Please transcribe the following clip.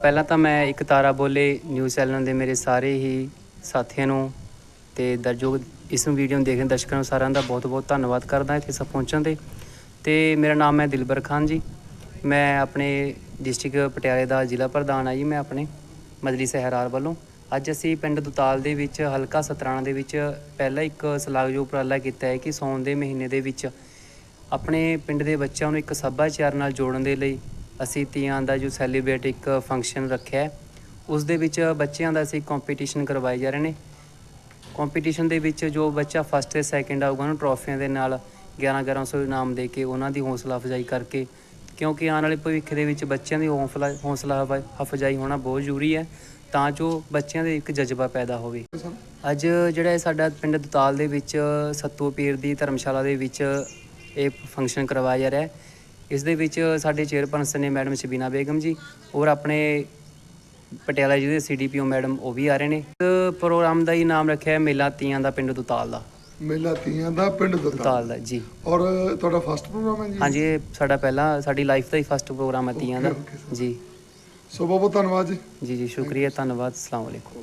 ਪਹਿਲਾਂ ਤਾਂ ਮੈਂ ਇੱਕ ਤਾਰਾ ਬੋਲੇ ਨਿਊਜ਼ ਚੈਨਲ ਦੇ ਮੇਰੇ ਸਾਰੇ ਹੀ ਸਾਥੀਆਂ ਨੂੰ ਤੇ ਦਰਜੋ ਇਸ ਵੀਡੀਓ ਨੂੰ ਦੇਖਣ ਦਰਸ਼ਕਾਂ ਨੂੰ ਸਾਰਿਆਂ ਦਾ ਬਹੁਤ-ਬਹੁਤ ਧੰਨਵਾਦ ਕਰਦਾ ਇੱਥੇ ਸਭ ਪਹੁੰਚਣ ਤੇ ਤੇ ਮੇਰਾ ਨਾਮ ਹੈ ਦਿਲਬਰ ਖਾਨ ਜੀ। ਮੈਂ ਆਪਣੇ ਡਿਸਟ੍ਰਿਕਟ ਪਟਿਆਲੇ ਦਾ ਜ਼ਿਲ੍ਹਾ ਪ੍ਰਧਾਨ ਆ ਜੀ ਮੈਂ ਆਪਣੇ ਮਜਲੀ ਸਹਿਰਾਰ ਵੱਲੋਂ। ਅੱਜ ਅਸੀਂ ਪਿੰਡ ਦੁਤਾਲ ਦੇ ਵਿੱਚ ਹਲਕਾ ਸਤਰਾਣਾ ਦੇ ਵਿੱਚ ਪਹਿਲਾ ਇੱਕ ਸਲਾਗਯੋਗ ਉਪਰਾਲਾ ਕੀਤਾ ਹੈ ਕਿ ਸੌਣ ਦੇ ਮਹੀਨੇ ਦੇ ਵਿੱਚ ਆਪਣੇ ਪਿੰਡ ਦੇ ਬੱਚਿਆਂ ਨੂੰ ਇੱਕ ਸੱਭਿਆਚਾਰ ਨਾਲ ਜੋੜਨ ਦੇ ਲਈ ਅਸੀਂ ਤੀਆਂ ਦਾ ਜੋ ਸੈਲੀਬ੍ਰੇਟ ਇੱਕ ਫੰਕਸ਼ਨ ਰੱਖਿਆ ਹੈ, ਉਸ ਦੇ ਵਿੱਚ ਬੱਚਿਆਂ ਦਾ ਅਸੀਂ ਕੰਪੀਟੀਸ਼ਨ ਕਰਵਾਏ ਜਾ ਰਹੇ ਨੇ। ਕੰਪੀਟੀਸ਼ਨ ਦੇ ਵਿੱਚ ਜੋ ਬੱਚਾ ਫਸਟ ਤੇ ਸੈਕਿੰਡ ਆਊਗਾ, ਉਹਨੂੰ ਟਰੋਫੀਆਂ ਦੇ ਨਾਲ 11 1100 ਇਨਾਮ ਦੇ ਕੇ ਉਹਨਾਂ ਦੀ ਹੌਸਲਾ ਅਫਜ਼ਾਈ ਕਰਕੇ, ਕਿਉਂਕਿ ਆਉਣ ਵਾਲੇ ਭਵਿੱਖ ਦੇ ਵਿੱਚ ਬੱਚਿਆਂ ਦੀ ਹੌਸਲਾ ਹੌਸਲਾ ਅਫ- ਅਫਜ਼ਾਈ ਹੋਣਾ ਬਹੁਤ ਜ਼ਰੂਰੀ ਹੈ, ਤਾਂ ਜੋ ਬੱਚਿਆਂ ਦੇ ਇੱਕ ਜਜ਼ਬਾ ਪੈਦਾ ਹੋਵੇ। ਅੱਜ ਜਿਹੜਾ ਸਾਡਾ ਪਿੰਡ ਦਤਾਲ ਦੇ ਵਿੱਚ ਸੱਤੂ ਪੀਰ ਦੀ ਧਰਮਸ਼ਾਲਾ ਦੇ ਵਿੱਚ ਇਹ ਫੰਕਸ਼ਨ ਕਰਵਾਇਆ ਜਾ ਰਿਹਾ ਹੈ ਇਸ ਦੇ ਵਿੱਚ ਸਾਡੇ ਚੇਅਰਪਰਸਨ ਨੇ ਮੈਡਮ ਸ਼ਬੀਨਾ ਬੇਗਮ ਜੀ ਔਰ ਆਪਣੇ ਪਟਿਆਲਾ ਜ਼ਿਲ੍ਹੇ ਦੇ ਸੀਡੀਪੀਓ ਮੈਡਮ ਉਹ ਵੀ ਆ ਰਹੇ ਨੇ। ਇਸ ਪ੍ਰੋਗਰਾਮ ਦਾ ਹੀ ਨਾਮ ਰੱਖਿਆ ਹੈ ਮੇਲਾ ਤੀਆਂ ਦਾ ਪਿੰਡ ਦੁਤਾਲ ਦਾ। ਮੇਲਾ ਤੀਆਂ ਦਾ ਪਿੰਡ ਦਤਾ ਦੁਤਾਲ ਦਾ ਜੀ। ਔਰ ਤੁਹਾਡਾ ਫਸਟ ਪ੍ਰੋਗਰਾਮ ਹੈ ਜੀ? ਹਾਂਜੀ ਇਹ ਸਾਡਾ ਪਹਿਲਾ ਸਾਡੀ ਲਾਈਫ ਦਾ ਹੀ ਫਸਟ ਪ੍ਰੋਗਰਾਮ ਹੈ ਤੀਆਂ ਦਾ। Okay, okay, sir. ਜੀ। ਸੋ ਬਹੁਤ ਬਹੁਤ ਧੰਨਵਾਦ ਜੀ। ਜੀ ਜੀ ਸ਼ੁਕਰੀਆ ਧੰਨਵਾਦ ਅਸਲਾਮ ਵਾਲੇਕੁਮ